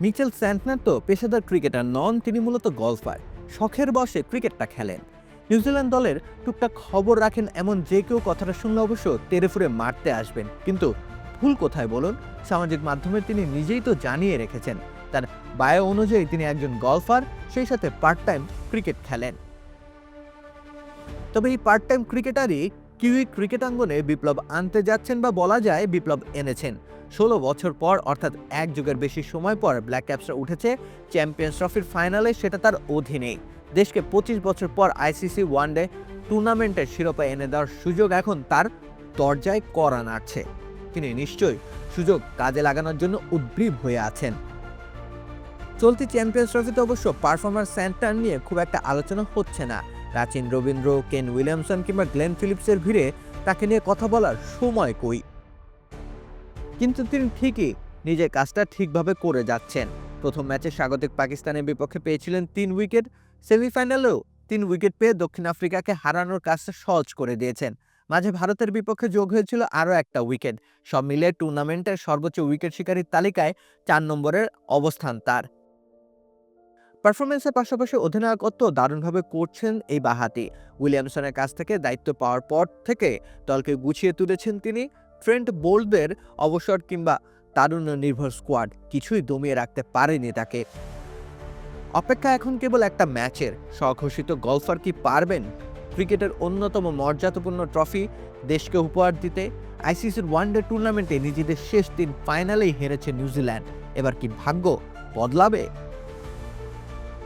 Mitchell Santner তো পেশাদার cricketer নন, তিনি মূলত গলফার। শখের বসে ক্রিকেটটা খেলেন। নিউজিল্যান্ড দলের টুকটাক খবর রাখেন এমন যে কেউ কথাটা শুনলে অবশ্য তেরে ফুরে মারতে আসবেন। কিন্তু ভুল কোথায় বলুন? সামাজিক মাধ্যমে তিনি নিজেই তো জানিয়ে রেখেছেন। তার বায়ো অনুযায়ী তিনি একজন গলফার, সেই সাথে পার্ট টাইম ক্রিকেট খেলেন। তবে এই পার্ট টাইম ক্রিকেটারই কিউই ক্রিকেট অঙ্গনে বিপ্লব আনতে যাচ্ছেন বা বলা যায় বিপ্লব এনেছেন। ষোলো বছর পর, অর্থাৎ এক যুগের বেশি সময় পর ব্ল্যাক ক্যাপসরা উঠেছে চ্যাম্পিয়ন্স ট্রফির ফাইনালে সেটা তার অধীনে। দেশকে পঁচিশ বছর পর আইসিসি ওয়ানডে টুর্নামেন্টের শিরোপা এনে দেওয়ার সুযোগ এখন তার দরজায় করা নাড়ছে। তিনি নিশ্চয়ই সুযোগ কাজে লাগানোর জন্য উদ্গ্রীব হয়ে আছেন। চলতি চ্যাম্পিয়ন্স ট্রফিতে অবশ্য পারফরমার সেন্টার নিয়ে খুব একটা আলোচনা হচ্ছে না। প্রাচীন রবীন্দ্র, কেন উইলিয়ামসন কিংবা গ্লেন ফিলিপসের ভিড়ে তাকে নিয়ে কথা বলার সময় কই। কিন্তু তিনি ঠিকই নিজের কাজটা ঠিকভাবে করে যাচ্ছেন। প্রথম ম্যাচে স্বাগতিক পাকিস্তানের বিপক্ষে পেয়েছিলেন তিন উইকেট, সেমিফাইনালেও তিন উইকেট পেয়ে দক্ষিণ আফ্রিকাকে হারানোর কাজটা সহজ করে দিয়েছেন। মাঝে ভারতের বিপক্ষে যোগ হয়েছিল আরও একটা উইকেট। সব মিলে টুর্নামেন্টের সর্বোচ্চ উইকেট শিকারীর তালিকায় চার নম্বরের অবস্থান তার। পারফরমেন্সের পাশাপাশি অধিনায়কত্ব দারুণভাবে করছেন এই বাহাতি। উইলিয়ামসনের কাছ থেকে দায়িত্ব পাওয়ার পর থেকে দলকে গুছিয়ে তুলেছেন তিনি। ট্রেন্ট বোল্ডদের অবসর কিংবা তারুণ্য নির্ভর স্কোয়াড কিছুই দমিয়ে রাখতে পারেনি তাকে। অপেক্ষা এখন কেবল একটা ম্যাচের। স্বঘোষিত গলফার কি পারবেন? ক্রিকেটের অন্যতম মর্যাদাপূর্ণ ট্রফি দেশকে উপহার দিতে। আইসিসির ওয়ানডে টুর্নামেন্টে নিজেদের শেষ দিন ফাইনালেই হেরেছে নিউজিল্যান্ড। এবার কি ভাগ্য বদলাবে?